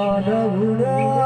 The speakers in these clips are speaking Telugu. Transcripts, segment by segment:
ஞான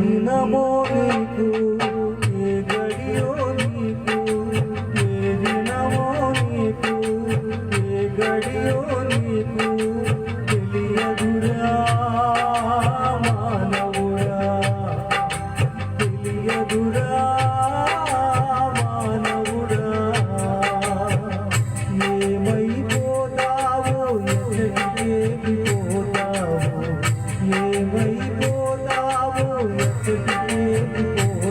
దినమో నీకు ఏ గడియో నీకు ఏ దినమో నీకు ఏ గడియో ও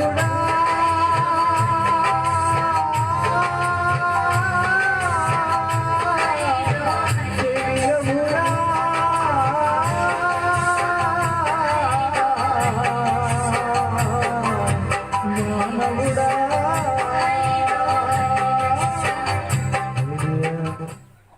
கருடா